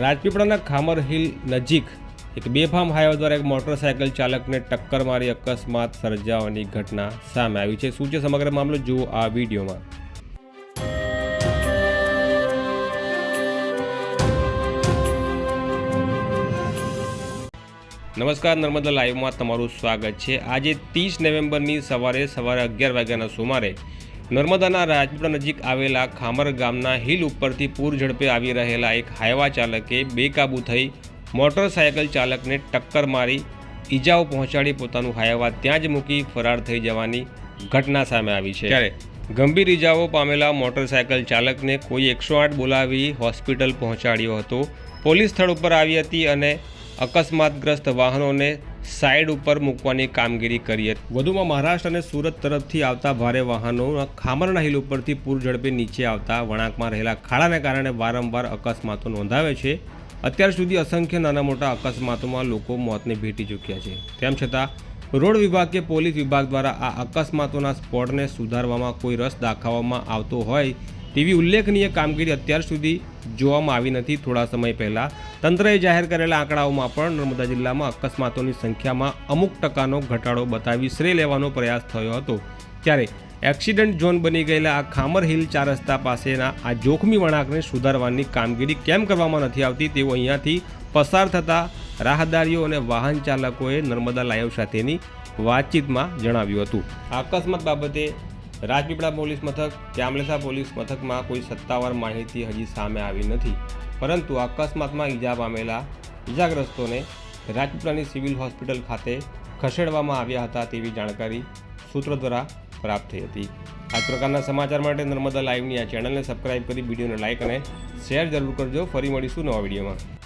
રાજપીપળાના ખામર hill નજીક એક બેફામ હાઈવે દ્વારા એક મોટરસાયકલ ચાલકને ટક્કર મારી અકસ્માત સર્જાવાની ઘટના સામે આવી છે. શું છે સમગ્ર મામલો? જુઓ આ વિડીયોમાં. નમસ્કાર, નર્મદા લાઈવમાં તમારું સ્વાગત છે. આજે ત્રીસ નવેમ્બરની સવારે સવારે અગિયાર વાગ્યાના સુમારે નર્મદાના રાજપીપળા નજીક આવેલા ખામર ગામના હિલ ઉપરથી પૂર ઝડપે આવી રહેલા એક હાઈવા ચાલકે બેકાબુ થઈ મોટરસાયકલ ચાલકને ટક્કર મારી ઈજાઓ પહોંચાડી પોતાનું હાઈવા ત્યાં જ મૂકી ફરાર થઈ જવાની ઘટના સામે આવી છે. ત્યારે ગંભીર ઈજાઓ પામેલા મોટરસાયકલ ચાલકને કોઈ એકસો આઠ બોલાવી હોસ્પિટલ પહોંચાડ્યો હતો. પોલીસ સ્થળ ઉપર આવી હતી અને અકસ્માતગ્રસ્ત વાહનોને સાઈડ ઉપર મૂકવાની કામગીરી કરી હતી. વધુમાં મહારાષ્ટ્ર અને સુરત તરફથી આવતા ભારે વાહનો ખામરના હિલ ઉપરથી પૂર ઝડપે નીચે આવતા વળાંકમાં રહેલા ખાડાને કારણે વારંવાર અકસ્માતો નોંધાવે છે. અત્યાર સુધી અસંખ્ય નાના મોટા અકસ્માતોમાં લોકો મોતને ભેટી ચૂક્યા છે. તેમ છતાં, રોડ વિભાગ કે પોલીસ વિભાગ દ્વારા આ અકસ્માતોના સ્પોટને સુધારવામાં કોઈ રસ દાખવવામાં આવતો હોય તેવી ઉલ્લેખનીય કામગીરી અત્યાર સુધી જોવામાં આવી નથી. થોડા સમય પહેલાં તંત્રએ જાહેર કરેલા આંકડાઓમાં પણ નર્મદા જિલ્લામાં અકસ્માતોની સંખ્યામાં અમુક ટકાનો ઘટાડો બતાવી શ્રેય લેવાનો પ્રયાસ થયો હતો. ત્યારે એક્સિડન્ટ ઝોન બની ગયેલા આ ખામર હિલ ચાર રસ્તા પાસેના આ જોખમી વળાંકને સુધારવાની કામગીરી કેમ કરવામાં નથી આવતી તેવું અહીંયાથી પસાર થતા રાહદારીઓ અને વાહન ચાલકોએ નર્મદા લાઈવ સાથેની વાતચીતમાં જણાવ્યું હતું. અકસ્માત બાબતે રાજપીપળા પોલીસ મથક જામલેસા પોલીસ મથકમાં કોઈ સત્તાવાર માહિતી હજી સામે આવી નથી. પરંતુ અકસ્માતમાં ઈજા પામેલા ઈજાગ્રસ્તોને રાજપીપળાની સિવિલ હોસ્પિટલ ખાતે ખસેડવામાં આવ્યા હતા તેવી જાણકારી સૂત્રો દ્વારા પ્રાપ્ત થઈ હતી. આ પ્રકારના સમાચાર માટે નર્મદા લાઈવની આ ચેનલને સબસ્ક્રાઇબ કરી વિડીયોને લાઇક અને શેર જરૂર કરજો. ફરી મળીશું નવા વિડીયોમાં.